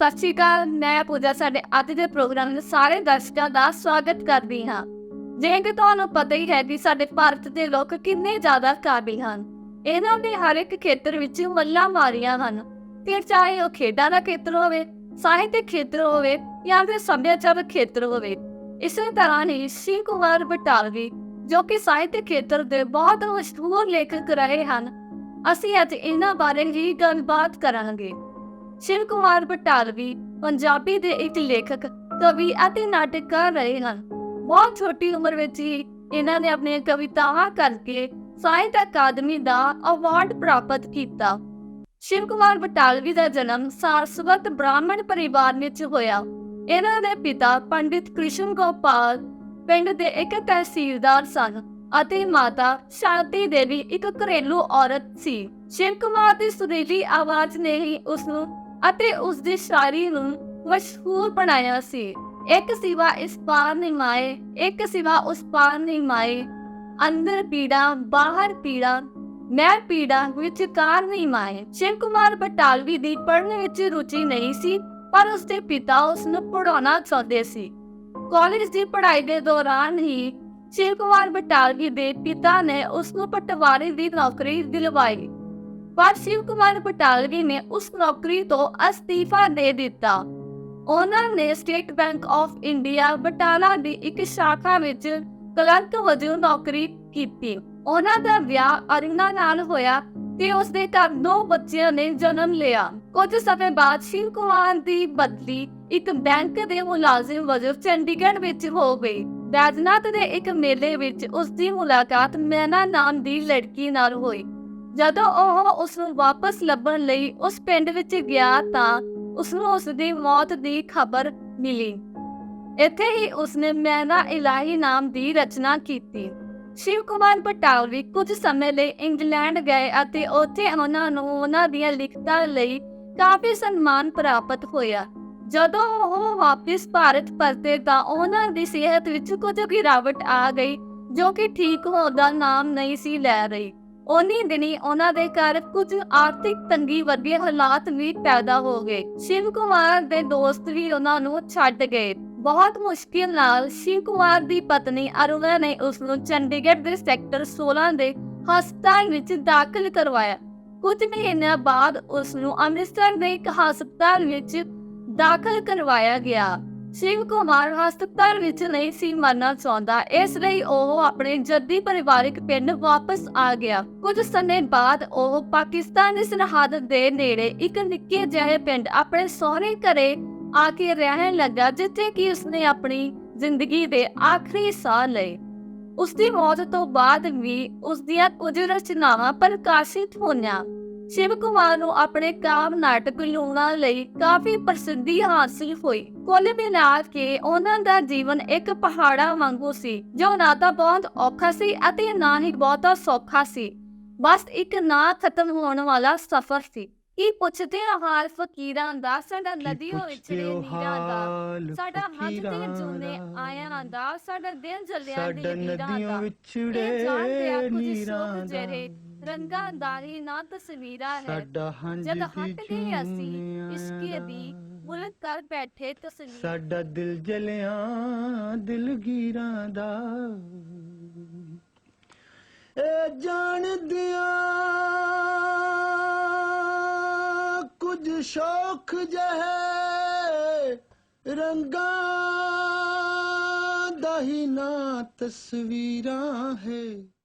ਸਤਿ ਸ਼੍ਰੀ ਅਕਾਲ, ਮੈਂ ਪੂਜਾ, ਸਾਡੇ ਅੱਜ ਦੇ ਪ੍ਰੋਗਰਾਮ ਵਿੱਚ ਸਾਰੇ ਦਰਸ਼ਕਾਂ ਦਾ ਸਵਾਗਤ ਕਰਦੀ ਹਾਂ। ਜਿਵੇਂ ਕਿ ਤੁਹਾਨੂੰ ਪਤਾ ਹੀ ਹੈ ਕਿ ਸਾਡੇ ਭਾਰਤ ਦੇ ਲੋਕ ਕਿੰਨੇ ਜ਼ਿਆਦਾ ਕਾਬਿਲ ਹਨ। ਇਹਨਾਂ ਦੇ ਹਰ ਇੱਕ ਖੇਤਰ ਵਿੱਚ ਮੱਲਾਂ ਮਾਰੀਆਂ ਹਨ। ਫਿਰ ਚਾਹੇ ਉਹ ਖੇਡਾਂ ਦਾ ਖੇਤਰ ਹੋਵੇ ਸਾਹਿਤਿਕ ਖੇਤਰ ਹੋਵੇ ਜਾਂ ਫਿਰ ਸੱਭਿਆਚਾਰਕ ਖੇਤਰ ਹੋਵੇ, ਇਸੇ ਤਰ੍ਹਾਂ ਹੀ ਸ਼ਿਵ ਕੁਮਾਰ ਬਟਾਲਵੀ, ਜੋ ਕਿ ਸਾਹਿਤਕ ਖੇਤਰ ਦੇ ਬਹੁਤ ਮਸ਼ਹੂਰ ਲੇਖਕ ਰਹੇ ਹਨ, ਅਸੀਂ ਅੱਜ ਇਹਨਾਂ ਬਾਰੇ ਹੀ ਗੱਲਬਾਤ ਕਰਾਂਗੇ। ਸ਼ਿਵ ਕੁਮਾਰ ਬਟਾਲਵੀ, ਪੰਜਾਬੀ ਦੇ ਇੱਕ ਲੇਖਕ, ਕਵੀ ਅਤੇ ਨਾਟਕਕਾਰ ਰਹੇ ਹਨ। ਬਹੁਤ ਛੋਟੀ ਉਮਰ ਵਿੱਚ ਹੀ ਇਹਨਾਂ ਨੇ ਆਪਣੀਆਂ ਕਵਿਤਾਵਾਂ ਕਰਕੇ ਸਾਹਿਤ ਅਕਾਦਮੀ ਦਾ ਅਵਾਰਡ ਪ੍ਰਾਪਤ ਕੀਤਾ। ਸ਼ਿਵ ਕੁਮਾਰ ਬਟਾਲਵੀ ਦਾ ਜਨਮ ਸਾਰਸਵਤ ਬ੍ਰਾਹਮਣ ਪਰਿਵਾਰ ਵਿੱਚ ਹੋਇਆ। ਇਹਨਾਂ ਦੇ ਪਿਤਾ ਪੰਡਿਤ ਕ੍ਰਿਸ਼ਨ ਗੋਪਾਲ ਪਿੰਡ ਦੇ ਇੱਕ ਤਹਿਸੀਲਦਾਰ ਸਨ ਅਤੇ ਮਾਤਾ ਸ਼ਾਂਤੀ ਦੇਵੀ ਇੱਕ ਘਰੇਲੂ ਔਰਤ ਸੀ। ਸ਼ਿਵ ਕੁਮਾਰ ਦੀ ਸੁਰੀਲੀ ਆਵਾਜ਼ ਨੇ ਹੀ ਉਸ ਨੂੰ ਅਤੇ ਉਸ ਦੀ ਸ਼ਾਇਰੀ ਨੂੰ ਮਸ਼ਹੂਰ ਬਣਾਇਆ ਸੀ। ਇੱਕ ਸਿਵਾ ਇਸ ਪਾਰ ਨਹੀਂ ਮਾਏ, ਇੱਕ ਸਿਵਾ ਉਸ ਪਾਰ ਨਹੀਂ ਮਾਏ। ਅੰਦਰ ਪੀੜਾ, ਬਾਹਰ ਪੀੜਾ ਮੈਂ ਪੀੜਾ ਵਿੱਚ ਕਾਰ ਨਹੀਂ ਮਾਏ। ਸ਼ਿਵ ਕੁਮਾਰ ਬਟਾਲਵੀ ਦੀ ਪੜ੍ਹਨ ਵਿੱਚ ਰੁਚੀ ਨਹੀਂ ਸੀ, ਪਰ ਉਸਦੇ ਪਿਤਾ ਉਸ ਨੂੰ ਪੜਾਉਣਾ ਚਾਹੁੰਦੇ ਸੀ। ਕਾਲਜ ਦੀ ਪੜ੍ਹਾਈ ਦੇ ਦੌਰਾਨ ਹੀ ਸ਼ਿਵ ਕੁਮਾਰ ਬਟਾਲਵੀ ਦੇ ਪਿਤਾ ਨੇ ਉਸ ਨੂੰ ਪਟਵਾਰੀ ਦੀ ਨੌਕਰੀ ਦਿਲਵਾਈ। ਪਰ ਸ਼ਿਵ ਕੁਮਾਰ ਬਟਾਲਵੀ ਨੇ ਉਸ ਨੌਕਰੀ ਤੋਂ ਅਸਤੀਫਾ ਦੇ ਦਿੱਤਾ। ਉਹਨਾਂ ਨੇ State Bank of India Batala ਦੀ ਇੱਕ ਸ਼ਾਖਾ ਵਿੱਚ ਕਲਰਕ ਵਜੋਂ ਨੌਕਰੀ ਕੀਤੀ। ਉਹਨਾਂ ਦਾ ਵਿਆਹ ਅਰਿੰਨਾ ਨਾਲ ਹੋਇਆ ਤੇ ਉਸ ਦੇ ਘਰ ਦੋ ਬੱਚਿਆਂ ਨੇ ਜਨਮ ਲਿਆ। ਕੁਝ ਸਮੇਂ ਬਾਅਦ ਸ਼ਿਵ ਕੁਮਾਰ ਦੀ ਬਦਲੀ ਇੱਕ ਬੈਂਕ ਦੇ ਮੁਲਾਜ਼ਮ ਵਜੋਂ ਚੰਡੀਗੜ੍ਹ ਵਿੱਚ ਹੋ ਗਈ। ਬੈਜਨਾਥ ਦੇ ਇੱਕ ਮੇਲੇ ਵਿੱਚ ਉਸ ਦੀ ਮੁਲਾਕਾਤ ਮੈਨਾ ਨਾਮ ਦੀ ਲੜਕੀ ਨਾਲ ਹੋਈ। ਜਦੋਂ ਉਹ ਉਸ ਨੂੰ ਵਾਪਸ ਲੱਭਣ ਲਈ ਉਸ ਪਿੰਡ ਵਿੱਚ ਗਿਆ ਤਾਂ ਉਸ ਨੂੰ ਉਸ ਦੀ ਮੌਤ ਦੀ ਖਬਰ ਮਿਲੀ। ਇੱਥੇ ਹੀ ਉਸਨੇ ਮੈਨਾ ਇਲਾਹੀ ਨਾਮ ਦੀ ਰਚਨਾ ਕੀਤੀ। ਸ਼ਿਵ ਕੁਮਾਰ ਬਟਾਲਵੀ ਕੁਝ ਸਮੇਂ ਲਈ ਇੰਗਲੈਂਡ ਗਏ ਅਤੇ ਉੱਥੇ ਉਹਨਾਂ ਨੂੰ ਉਹਨਾਂ ਦੀਆਂ ਲਿਖਤਾਂ ਲਈ ਕਾਫੀ ਸਨਮਾਨ ਪ੍ਰਾਪਤ ਹੋਇਆ। ਜਦੋਂ ਉਹ ਵਾਪਸ ਭਾਰਤ ਪਰਤੇ ਤਾਂ ਉਹਨਾਂ ਦੀ ਸਿਹਤ ਵਿੱਚ ਕੁਝ ਗਿਰਾਵਟ ਆ ਗਈ, ਜੋ ਕਿ ਠੀਕ ਹੋਣ ਦਾ ਨਾਮ ਨਹੀਂ ਸੀ ਲੈ ਰਹੀ। ਉਨੀ ਦਿਨੀ ਉਹਨਾਂ ਦੇ ਘਰ ਕੁਝ ਆਰਥਿਕ ਤੰਗੀ ਵਰਗੇ ਹਾਲਾਤ ਵੀ ਪੈਦਾ ਹੋ ਗਏ। ਸ਼ਿਵ ਕੁਮਾਰ ਦੇ ਦੋਸਤ ਵੀ ਉਹਨਾਂ ਨੂੰ ਛੱਡ ਗਏ। ਬਹੁਤ ਮੁਸ਼ਕਿਲ ਨਾਲ ਸ਼ਿਵ ਕੁਮਾਰ ਦੀ ਪਤਨੀ ਅਰੁਣਾ ਨੇ ਉਸ ਨੂੰ ਚੰਡੀਗੜ੍ਹ ਦੇ ਸੈਕਟਰ 16 ਦੇ ਹਸਪਤਾਲ ਵਿੱਚ ਦਾਖਲ ਕਰਵਾਇਆ। ਕੁਝ ਮਹੀਨਿਆਂ ਬਾਅਦ ਉਸ ਨੂੰ ਅੰਮ੍ਰਿਤਸਰ ਦੇ ਇੱਕ ਹਸਪਤਾਲ ਵਿੱਚ ਦਾਖਲ ਕਰਵਾਇਆ ਗਿਆ। ਸ਼ਿਵ ਕੁਮਾਰ ਹਸਪਤਾਲ ਵਿੱਚ ਨਹੀਂ ਸੀ ਮਰਨਾ ਚਾਹੁੰਦਾ। ਇਸ ਲਈ ਉਹ ਆਪਣੇ ਜੱਦੀ ਪਰਿਵਾਰਕ ਪਿੰਡ ਵਾਪਸ ਆ ਗਿਆ। ਕੁਝ ਸਮੇਂ ਬਾਅਦ ਉਹ ਪਾਕਿਸਤਾਨ ਸਰਹੱਦ ਦੇ ਨੇੜੇ ਇੱਕ ਨਿੱਕੇ ਜਿਹੇ ਪਿੰਡ ਆਪਣੇ ਸਹੁਰੇ ਘਰੇ ਆ ਕੇ ਰਹਿਣ ਲੱਗਾ, ਜਿੱਥੇ ਕਿ ਉਸਨੇ ਆਪਣੀ ਜ਼ਿੰਦਗੀ ਦੇ ਆਖਰੀ ਸਾਹ ਲਏ। ਉਸ ਦੀ ਮੌਤ ਤੋਂ ਬਾਅਦ ਵੀ ਉਸ ਦੀਆਂ ਕੁਝ ਰਚਨਾਵਾਂ ਪ੍ਰਕਾਸ਼ਿਤ ਹੋਈਆਂ। ਸ਼ਿਵ ਕੁਮਾਰ ਨੂੰ ਆਪਣੇ ਕਾਮ ਨਾਟਕ ਲੂਣਾ ਲਈ ਕਾਫੀ ਪ੍ਰਸਿੱਧੀ ਹਾਸਲ ਹੋਈ। ਕੁੱਲ ਮਿਲਾ ਕੇ ਉਹਨਾਂ ਦਾ ਜੀਵਨ ਇੱਕ ਪਹਾੜਾ ਵਾਂਗੂ ਸੀ ਜੋ ਨਾ ਤਾਂ ਬਹੁਤ ਔਖਾ ਸੀ ਅਤੇ ਨਾ ਹੀ ਬਹੁਤਾ ਸੌਖਾ ਸੀ। ਬਸ ਇੱਕ ਨਾ ਖਤਮ ਹੋਣ ਵਾਲਾ ਸਫ਼ਰ ਸੀ। ਕੀ ਪੁੱਛਦੇ ਹਾਲ ਫਕੀਰਾਂ ਦਾ ਸਾਡਾ ਨਦੀਆਂ ਵਿੱਚ ਨੀਰਾਂ ਦਾ। ਸਾਡਾ ਹੱਥ ਤੇ ਜੁਨੇ ਆਇਆਂ ਦਾ ਸਾਡਾ ਦਿਲ ਜਲਿਆਂ ਦੀ ਸਾਡਾ ਨੀਰਾਂ ਦਾ। ਇਹ ਜਾਣਦੇ ਆ ਕੁਝ ਨੀਰਾਂ ਦਾ। ਰੰਗਾਂ ਦਾ ਹੀ ਨਾ ਤਸਵੀਰਾਂ ਹੈ। ਸਾਡਾ ਹੰਝ ਜਦ ਹਟ ਗਏ ਅਸੀਂ ਇਸ਼ਕੇ ਦੀ। ਦਾ। ਮੁਲਕ ਕਰ ਬੈਠੇ ਤਸਵੀਰ। ਸਾਡਾ ਦਿਲ ਜਲਿਆਂ ਦਿਲਗੀਰਾਂ ਦਾ। ਏ ਜਾਣਦਿਆਂ ਕੁਝ ਸ਼ੌਖ ਜਹੇ ਰੰਗਾਂ ਦਾ ਹੀ ਨਾ ਤਸਵੀਰਾਂ ਹੈ।